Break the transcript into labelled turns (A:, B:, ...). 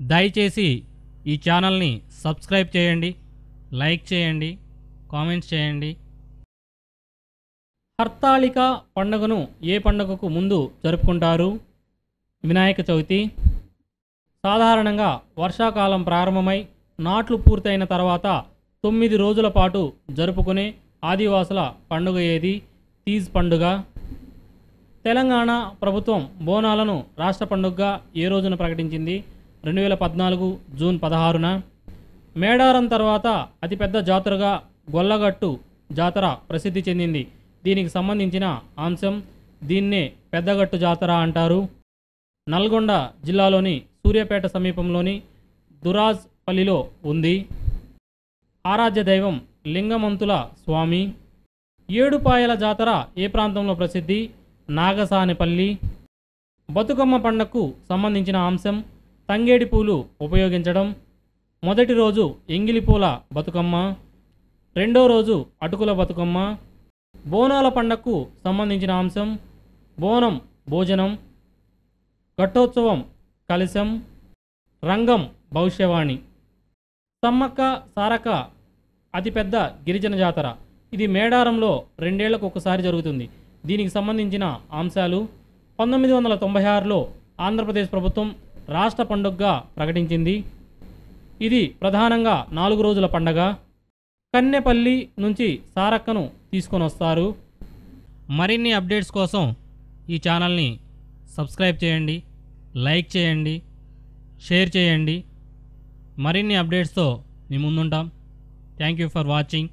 A: దయచేసి ఈ ఛానల్ని సబ్స్క్రైబ్ చేయండి లైక్ చేయండి కామెంట్స్ చేయండి. హర్తాళిక పండుగను ఏ పండుగకు ముందు జరుపుకుంటారు? వినాయక చవితి. సాధారణంగా వర్షాకాలం ప్రారంభమై నాట్లు పూర్తయిన తర్వాత తొమ్మిది రోజుల పాటు జరుపుకునే ఆదివాసుల పండుగ ఏది? తీజ్ పండుగ. తెలంగాణ ప్రభుత్వం బోనాలను రాష్ట్ర పండుగగా ఏ రోజున ప్రకటించింది? రెండు వేల పద్నాలుగు జూన్ పదహారున మేడారం తర్వాత అతిపెద్ద జాతరగా గొల్లగట్టు జాతర ప్రసిద్ధి చెందింది. దీనికి సంబంధించిన అంశం దీన్నే పెద్దగట్టు జాతర అంటారు. నల్గొండ జిల్లాలోని సూర్యాపేట సమీపంలోని దురాజ్పల్లిలో ఉంది. ఆరాధ్య దైవం లింగమంతుల స్వామి. ఏడుపాయల జాతర ఏ ప్రాంతంలో ప్రసిద్ధి? నాగసానిపల్లి. బతుకమ్మ పండగకు సంబంధించిన అంశం తంగేడి పూలు ఉపయోగించడం. మొదటి రోజు ఎంగిలి పూల బతుకమ్మ. రెండో రోజు అటుకుల బతుకమ్మ. బోనాల పండగకు సంబంధించిన అంశం బోనం భోజనం ఘట్టోత్సవం కలశం రంగం భవిష్యవాణి. సమ్మక్క సారక అతిపెద్ద గిరిజన జాతర. ఇది మేడారంలో రెండేళ్ళకు ఒకసారి జరుగుతుంది. దీనికి సంబంధించిన అంశాలు పంతొమ్మిది వందల తొంభై ఆరులో ఆంధ్రప్రదేశ్ ప్రభుత్వం రాష్ట్ర పండుగగా ప్రకటించింది. ఇది ప్రధానంగా నాలుగు రోజుల పండగ. కన్నెపల్లి నుంచి సారక్కను తీసుకొని వస్తారు. మరిన్ని అప్డేట్స్ కోసం ఈ ఛానల్ని సబ్స్క్రైబ్ చేయండి లైక్ చేయండి షేర్ చేయండి. మరిన్ని అప్డేట్స్తో మీ ముందుంటాం. Thank you for watching.